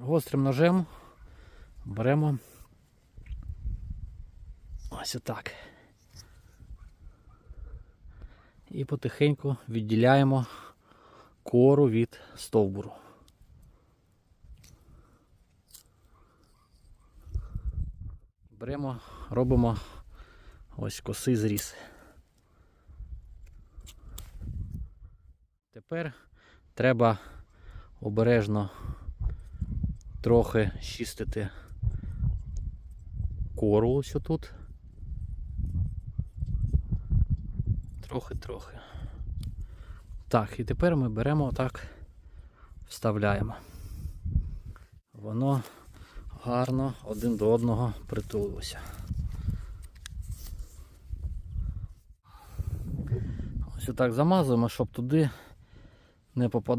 Гострим ножем беремо ось отак. І потихеньку відділяємо кору від стовбуру. Беремо, робимо ось косий зріз. Тепер треба обережно трохи чистити кору ось тут. Трохи-трохи. Так, і тепер ми беремо отак, вставляємо. Воно гарно один до одного притулилося. Ось отак замазуємо, щоб туди не попадало.